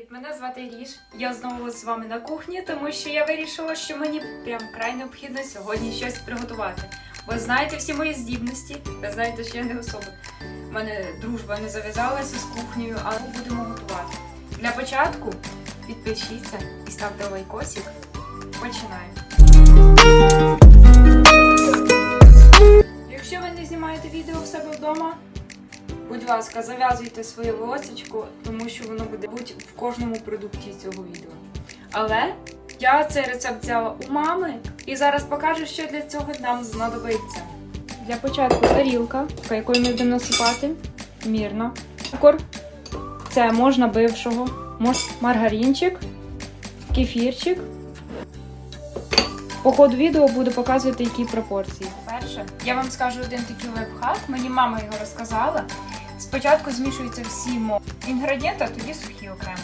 Привіт, мене звати Ріш. Я знову з вами на кухні, тому що я вирішила, що мені прям край необхідно сьогодні щось приготувати. Ви знаєте всі мої здібності, ви знаєте, що я не особа. У мене дружба не зав'язалася з кухнею, але будемо готувати. Для початку підпишіться і ставте лайкосик. Починаємо. Якщо ви не знімаєте відео в себе вдома, Будь ласка, зав'язуйте своє волосечко, тому що воно буде бути в кожному продукті цього відео. Але я цей рецепт взяла у мами і зараз покажу, що для цього нам знадобиться. Для початку тарілка, по якої ми будемо насипати мірно. Цукор. Це можна бившого, можна маргаринчик, кефірчик. По ходу відео буду показувати, які пропорції. Перше, я вам скажу один такий лайфхак. Мені мама його розказала. Спочатку змішуються всі інгредієнти, а тоді сухі окремо.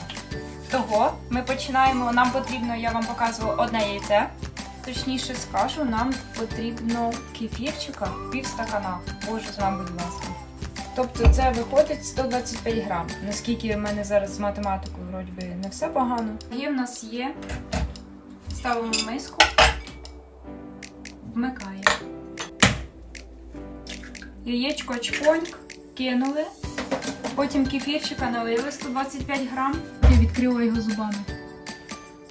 Того ми починаємо. Нам потрібно, я вам показувала одне яйце. Точніше скажу, нам потрібно кефірчика пів стакана. Боже, з вами, будь ласка. Тобто це виходить 125 грам. Наскільки в мене зараз з математикою вроді би не все погано. І в нас є. Ставимо миску. Вмикаємо. Яєчко чпоньк кинули. Потім кефірчика налили 125 грам. Я відкрила його зубами.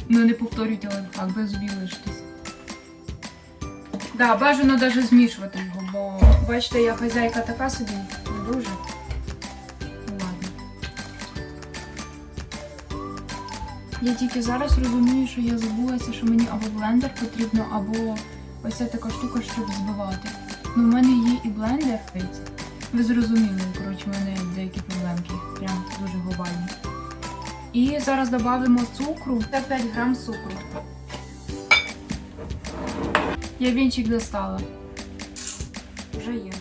Ну не повторюйте лайфхак, без зубів лишитись. Да, бажано навіть змішувати його, бо бачите, я хазяйка така собі, не дуже. Ну. Я тільки зараз розумію, що я забулася, що мені або блендер потрібно, або ось ця така штука, щоб збивати. Ну, в мене є і блендер. Ви зрозуміли, коротше, в мене деякі проблемки, прям дуже глобальні. І зараз додамо цукру, це 5 грам цукру. Я вінчик достала. Вже є.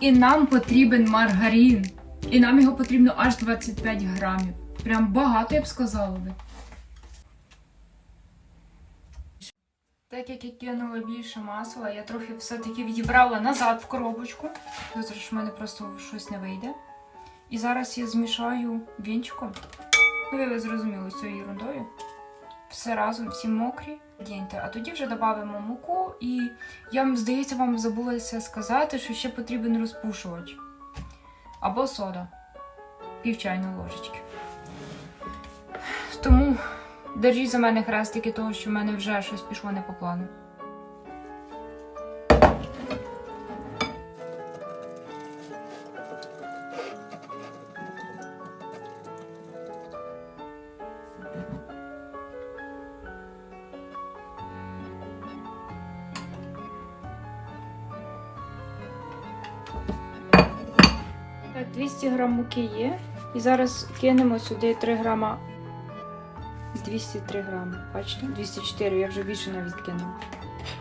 І нам потрібен маргарин. І нам його потрібно аж 25 грамів. Прям багато, я б сказала би. Так як я кинула більше масла, я трохи все-таки відібрала назад в коробочку. Зараз в мене просто щось не вийде. І зараз я змішаю вінчиком. Ну, ви зрозуміли з цією ерундою. Все разом, всі мокрі. А тоді вже додамо муку і я здається, вам забулася сказати, що ще потрібен розпушувач. Або сода. Пів чайної ложечки. Тому держіть за мене хрестики, того, що в мене вже щось пішло не по плану. Так, 200 грам муки є. І зараз кинемо сюди 3 грама 203 грами. Бачите? 204, я вже більше навіть кинула.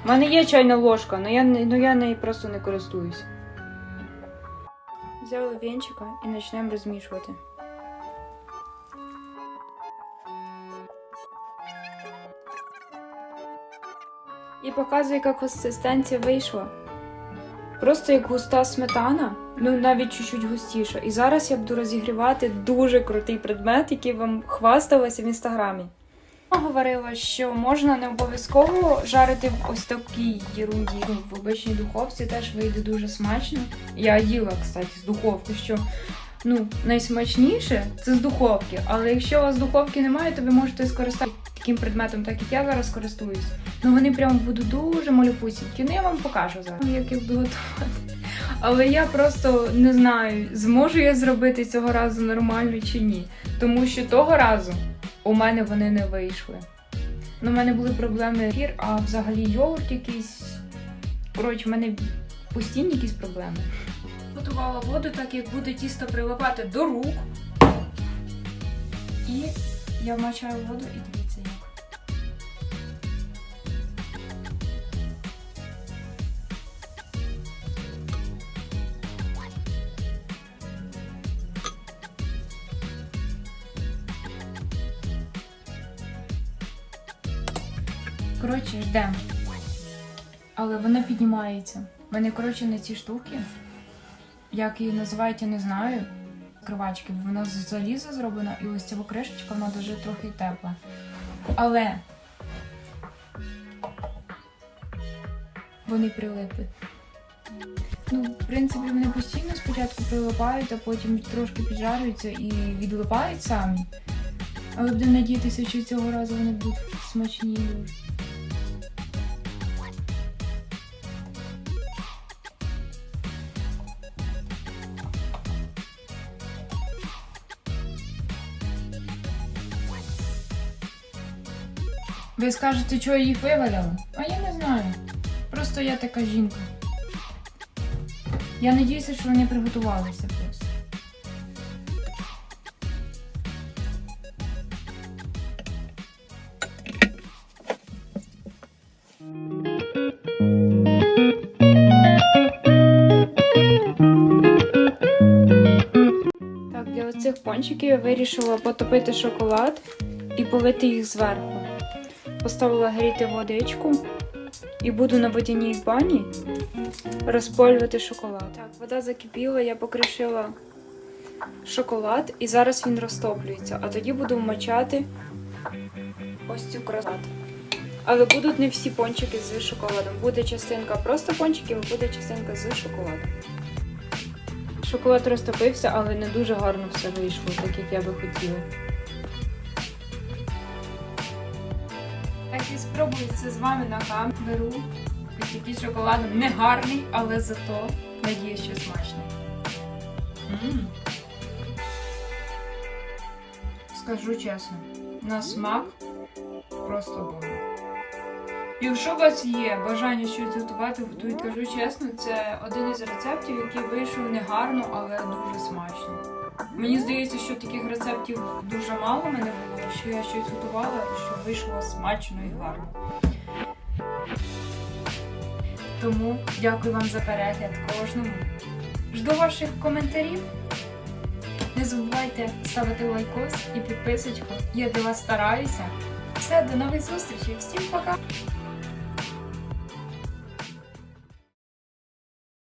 У мене є чайна ложка, але я, ну я нею просто не користуюсь. Взяли вінчика і почнемо розмішувати. І показує, яка консистенція вийшла. Просто як густа сметана, ну навіть чуть-чуть густіша. І зараз я буду розігрівати дуже крутий предмет, який вам хвасталася в інстаграмі. Говорила, що можна не обов'язково жарити в ось такій єрунді. Ну, В обичній духовці теж вийде дуже смачно. Я їла, кстати, з духовки, що ну, найсмачніше це з духовки. Але якщо у вас духовки немає, то ви можете скористатися таким предметом, так як я зараз користуюсь. Ну вони прямо будуть дуже малюпусінькі. Ну я вам покажу зараз, як їх буду готувати. Але я просто не знаю, зможу я зробити цього разу нормально чи ні. Тому що того разу у мене вони не вийшли. Ну, у мене були проблеми ефір, а взагалі йогурт якийсь. Коротше, в мене постійні якісь проблеми. Готувала воду, так як буде тісто прилипати до рук. І я вмочаю воду і дивіться як. Коротше, ждемо. Але вона піднімається. У мене, коротше, на ці штуки. Як її називають, я не знаю. відкривачки, бо вона з заліза зроблена, і ось ця кришечка, вона дуже трохи тепла. Але вони прилипли. Ну, в принципі, вони постійно спочатку прилипають, а потім трошки піджарюються і відлипають самі. Але будемо надіятися, що цього разу вони будуть смачні Ви скажете, що я їх виваляла? А я не знаю. Просто я така жінка. Я надіюся, що вони приготувалися просто. Так, для оцих пончиків я вирішила потопити шоколад і полити їх зверху. Поставила гріти водичку і буду на водяній бані розпалювати шоколад. Так, вода закипіла, я покришила шоколад і зараз він розтоплюється. А тоді буду вмочати ось цю красоту. Але будуть не всі пончики з шоколадом. Буде частинка просто пончиків, а буде частинка з шоколадом. Шоколад розтопився, але не дуже гарно все вийшло, так як я би хотіла. Так і спробую це з вами на кам. Беру ось такий шоколад не гарний, але зато надію, що смачний. М. Скажу чесно, на смак просто бомба. Якщо у вас є бажання щось готувати, готуйте. Кажу чесно, це один із рецептів, який вийшов не гарно, але дуже смачно. Мені здається, що таких рецептів дуже мало в мене було, що я щось готувала, і що вийшло смачно і гарно. Тому дякую вам за перегляд кожному. Жду ваших коментарів. Не забувайте ставити лайкос і підписочку. Я для вас стараюся. Все, до нових зустрічей. Всім пока!